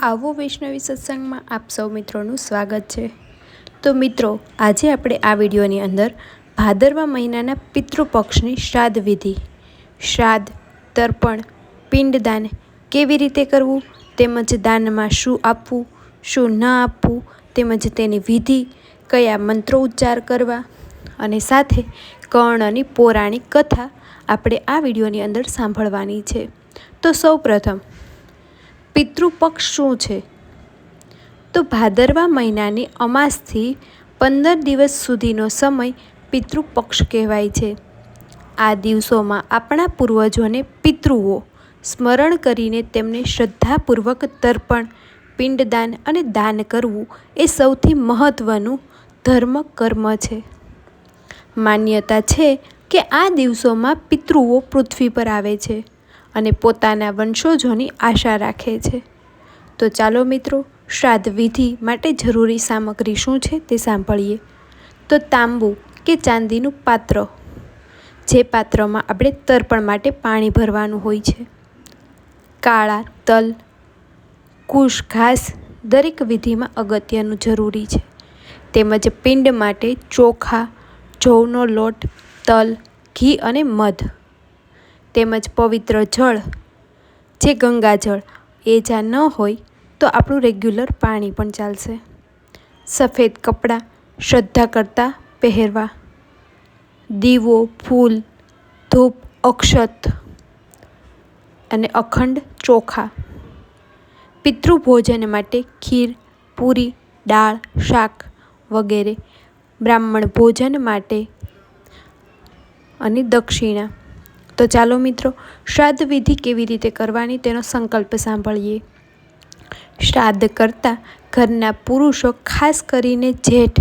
આવો વૈષ્ણવી સત્સંગમાં આપ સૌ મિત્રોનું સ્વાગત છે. તો મિત્રો, આજે આપણે આ વિડીયોની અંદર ભાદરવા મહિનાના પિતૃપક્ષની શ્રાદ્ધ વિધિ, શ્રાદ્ધ, તર્પણ, પિંડદાન કેવી રીતે કરવું, તેમજ દાનમાં શું આપવું, શું ન આપવું, તેમજ તેની વિધિ, કયા મંત્રો ઉચ્ચાર કરવા અને સાથે કર્ણની પૌરાણિક કથા આપણે આ વિડીયોની અંદર સાંભળવાની છે. તો સૌ પ્રથમ પિતૃપક્ષ શું છે? તો ભાદરવા મહિનાની અમાસથી પંદર દિવસ સુધીનો સમય પિતૃપક્ષ કહેવાય છે. આ દિવસોમાં આપણા પૂર્વજોને પિતૃઓ સ્મરણ કરીને તેમને શ્રદ્ધાપૂર્વક તર્પણ, પિંડદાન અને દાન કરવું એ સૌથી મહત્ત્વનું ધર્મ કર્મ છે. માન્યતા છે કે આ દિવસોમાં પિતૃઓ પૃથ્વી પર આવે છે. અને પોતાના વંશોજોની આશા રાખે છે. તો ચાલો મિત્રો શ્રાદ્ધ વિધિ માટે જરૂરી સામગ્રી શું છે તે સાંભળીએ. તો તાંબુ કે ચાંદીનું પાત્ર? જે પાત્રમાં આપણે તર્પણ માટે પાણી ભરવાનું હોય છે. કાળા તલ, કુશ ઘાસ દરેક વિધિમાં અગત્યનું જરૂરી છે. તેમજ પિંડ માટે ચોખા, જવનો લોટ, તલ, ઘી અને મધ. તેમજ પવિત્ર જળ, જે ગંગાજળ એ જ્યાં ન હોય તો આપણું રેગ્યુલર પાણી પણ ચાલશે. સફેદ કપડાં શ્રદ્ધા કરતાં પહેરવા. દીવો, ફૂલ, ધૂપ, અક્ષત અને અખંડ ચોખા. પિતૃભોજન માટે ખીર, પૂરી, દાળ, શાક વગેરે બ્રાહ્મણ ભોજન માટે અને દક્ષિણા. તો ચાલો મિત્રો, શ્રાદ્ધ વિધિ કેવી રીતે કરવાની તેનો સંકલ્પ સાંભળીએ. શ્રાદ્ધ કરતાં ઘરના પુરુષો ખાસ કરીને જેઠ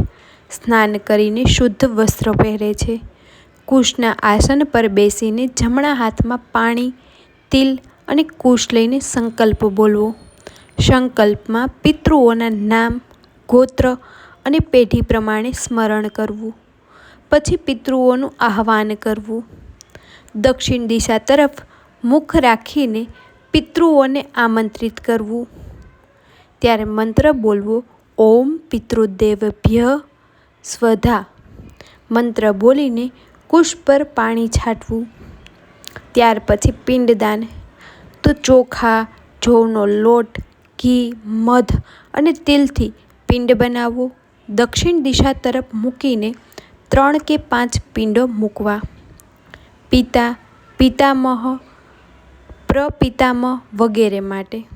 સ્નાન કરીને શુદ્ધ વસ્ત્ર પહેરે છે. કુશના આસન પર બેસીને જમણા હાથમાં પાણી, તિલ અને કુશ લઈને સંકલ્પ બોલવો. સંકલ્પમાં પિતૃઓના નામ, ગોત્ર અને પેઢી પ્રમાણે સ્મરણ કરવું. પછી પિતૃઓનું આહ્વાન કરવું. દક્ષિણ દિશા તરફ મુખ રાખીને પિતૃઓને આમંત્રિત કરવું. ત્યારે મંત્ર બોલવો, ઓમ પિતૃદેવભ્ય સ્વધા. મંત્ર બોલીને કુશ પર પાણી છાંટવું. ત્યાર પછી પિંડદાન. તો ચોખા, જવનો લોટ, ઘી, મધ અને તિલથી પિંડ બનાવવો દક્ષિણ દિશા તરફ મૂકીને ત્રણ કે પાંચ પિંડો મૂકવા. પિતા, પિતામહ, પ્રપિતામહ વગેરે માટે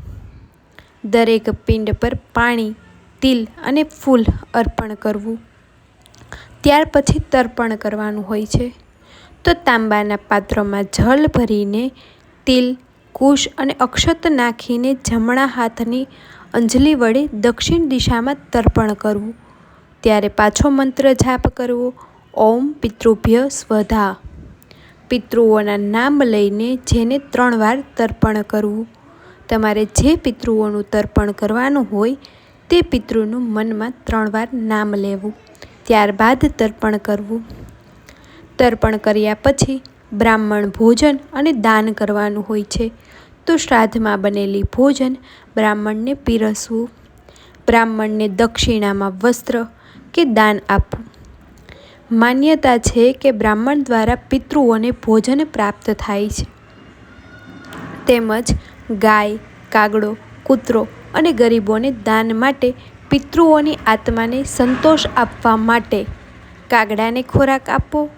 દરેક પિંડ પર પાણી, તિલ અને ફૂલ અર્પણ કરવું. ત્યાર પછી તર્પણ કરવાનું હોય છે. તો તાંબાના પાત્રમાં જળ ભરીને તિલ, કુશ અને અક્ષત નાખીને જમણા હાથની અંજલી વડે દક્ષિણ દિશામાં તર્પણ કરવું. ત્યારે પાછો મંત્ર જાપ કરવો. ઓમ પિતૃભ્ય સ્વધા. પિતૃઓના નામ લઈને જેને ત્રણ વાર તર્પણ કરવું. તમારે જે પિતૃઓનું તર્પણ કરવાનું હોય તે પિતૃનું મનમાં ત્રણ વાર નામ લેવું. ત્યારબાદ તર્પણ કરવું. તર્પણ કર્યા પછી બ્રાહ્મણ ભોજન અને દાન કરવાનું હોય છે. તો શ્રાદ્ધમાં બનેલી ભોજન બ્રાહ્મણને પીરસવું. બ્રાહ્મણને દક્ષિણામાં વસ્ત્ર કે દાન આપવું. માન્યતા છે કે બ્રાહ્મણ દ્વારા પિતૃઓને ભોજન પ્રાપ્ત થાય છે. તેમજ ગાય, કાગડો, કૂતરો અને ગરીબોને દાન માટે પિતૃઓની આત્માને સંતોષ આપવા માટે કાગડાને ખોરાક આપવો.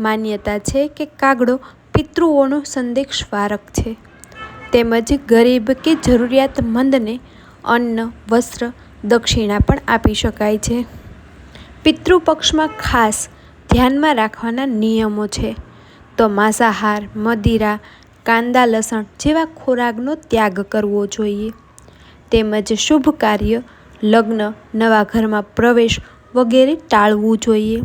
માન્યતા છે કે કાગડો પિતૃઓનો સંદેશવારક છે. તેમજ ગરીબ કે જરૂરિયાતમંદને અન્ન, વસ્ત્ર, દક્ષિણા પણ આપી શકાય છે. પિતૃપક્ષમાં ખાસ ધ્યાનમાં રાખવાના નિયમો છે. તો માંસાહાર, મદિરા, કાંદા લસણ જેવા ખોરાકનો ત્યાગ કરવો જોઈએ. તેમજ શુભ કાર્ય, લગ્ન, નવા ઘરમાં પ્રવેશ વગેરે ટાળવું જોઈએ.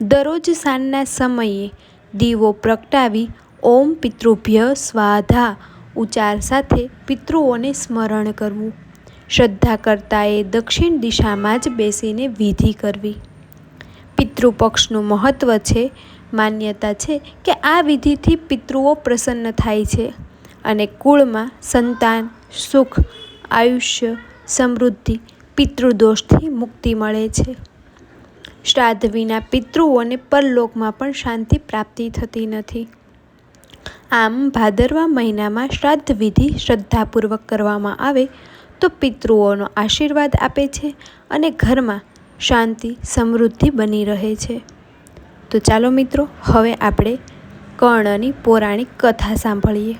દરરોજ સાંજના સમયે દીવો પ્રગટાવી ઓમ પિતૃભ્ય સ્વાધા ઉચ્ચાર સાથે પિતૃઓને સ્મરણ કરવું. શ્રદ્ધા કરતાએ દક્ષિણ દિશામાં જ બેસીને વિધિ કરવી. પિતૃપક્ષનું મહત્ત્વ છે, માન્યતા છે કે આ વિધિથી પિતૃઓ પ્રસન્ન થાય છે અને કુળમાં સંતાન, સુખ, આયુષ્ય, સમૃદ્ધિ, પિતૃદોષથી મુક્તિ મળે છે. શ્રાદ્ધ વિના પિતૃઓને પરલોકમાં પણ શાંતિ પ્રાપ્તિ થતી નથી. આમ ભાદરવા મહિનામાં શ્રાદ્ધ વિધિ શ્રદ્ધાપૂર્વક કરવામાં આવે તો પિતૃઓનો આશીર્વાદ આપે છે અને ઘરમાં શાંતિ, સમૃદ્ધિ બની રહે છે. તો ચાલો મિત્રો, હવે આપણે કર્ણની પૌરાણિક કથા સાંભળીએ.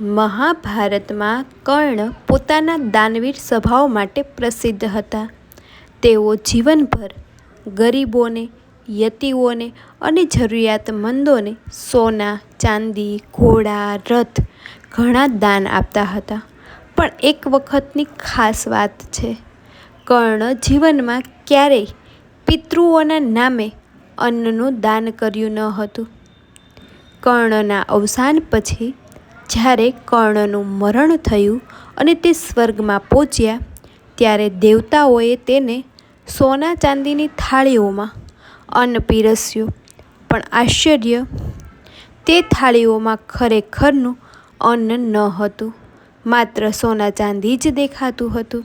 મહાભારતમાં કર્ણ પોતાના દાનવીર સ્વભાવ માટે પ્રસિદ્ધ હતા. તેઓ જીવનભર ગરીબોને, યતિઓને અને જરૂરિયાતમંદોને સોના, ચાંદી, ઘોડા, રથ ઘણા દાન આપતા હતા. પણ એક વખતની ખાસ વાત છે. કર્ણ જીવનમાં ક્યારેય પિતૃઓના નામે અન્નનું દાન કર્યું ન હતું. કર્ણના અવસાન પછી જ્યારે કર્ણનું મરણ થયું અને તે સ્વર્ગમાં પહોંચ્યા, ત્યારે દેવતાઓએ તેને સોના ચાંદીની થાળીઓમાં અન્ન પીરસ્યું. પણ આશ્ચર્ય, તે થાળીઓમાં ખરેખરનું અન્ન ન હતું. માત્ર સોના ચાંદી જ દેખાતું હતું.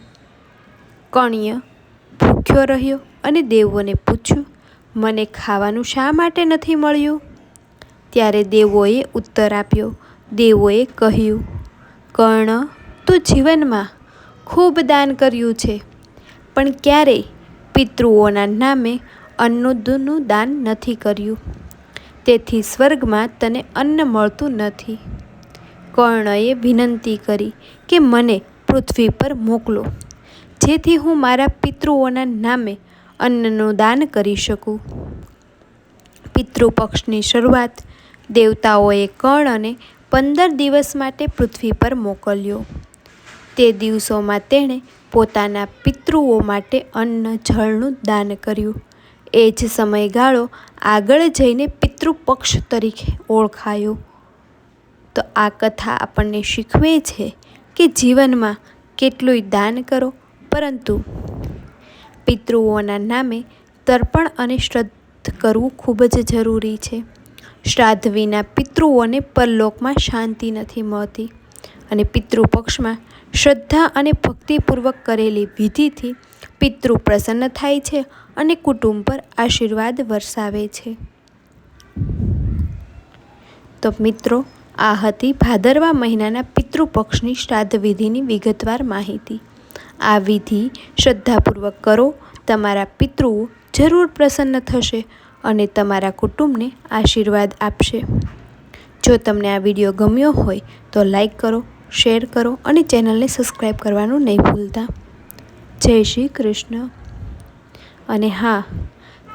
કણ્ય ભૂખ્યો રહ્યો અને દેવોને પૂછ્યું, મને ખાવાનું શા માટે નથી મળ્યું? ત્યારે દેવોએ ઉત્તર આપ્યો. દેવોએ કહ્યું, કર્ણ તો જીવનમાં ખૂબ દાન કર્યું છે, પણ ક્યારેય પિતૃઓના નામે અન્નનું દાન નથી કર્યું. તેથી સ્વર્ગમાં તને અન્ન મળતું નથી. કર્ણએ વિનંતી કરી કે મને પૃથ્વી પર મોકલો, જેથી હું મારા પિતૃઓના નામે અન્નનું દાન કરી શકું. પિતૃપક્ષની શરૂઆત દેવતાઓએ કર્ણને પંદર દિવસ માટે પૃથ્વી પર મોકલ્યો. તે દિવસોમાં તેણે પોતાના પિતૃઓ માટે અન્ન જળનું દાન કર્યું. એ જ સમયગાળો આગળ જઈને પિતૃપક્ષ તરીકે ઓળખાયો. તો આ કથા આપણને શીખવે છે કે જીવનમાં કેટલુંય દાન કરો, પરંતુ પિતૃઓના નામે તર્પણ અને શ્રદ્ધ કરવું ખૂબ જ જરૂરી છે. શ્રાદ્ધ વિના પિતૃઓને પરલોકમાં શાંતિ નથી મળતી અને પિતૃપક્ષમાં શ્રદ્ધા અને ભક્તિપૂર્વક કરેલી વિધિથી પિતૃ પ્રસન્ન થાય છે અને કુટુંબ પર આશીર્વાદ વરસાવે છે. તો મિત્રો આ હતી ભાદરવા મહિનાના પિતૃપક્ષની શ્રાદ્ધ વિધિની વિગતવાર માહિતી. આ વિધિ શ્રદ્ધાપૂર્વક કરો, તમારા પિતૃઓ જરૂર પ્રસન્ન થશે અને તમારા કુટુંબને આશીર્વાદ આપશે. જો તમને આ વીડિયો ગમ્યો હોય તો લાઈક કરો, શેર કરો અને ચેનલને સબસ્ક્રાઈબ કરવાનું નહીં ભૂલતા. જય શ્રી કૃષ્ણ. અને હા,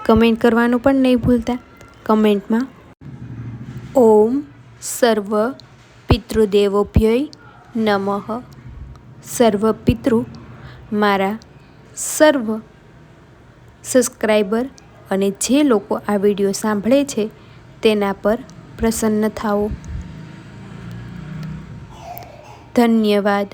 કમેન્ટ કરવાનું પણ નહીં ભૂલતા. કમેન્ટમાં, ઓમ સર્વ પિતૃદેવોભ્યય નમઃ. સર્વ પિતૃ, મારા સર્વ સબસ્ક્રાઈબર અને જે લોકો આ વીડિયો સાંભળે છે તેના પર પ્રસન્ન થાઓ. ધન્યવાદ.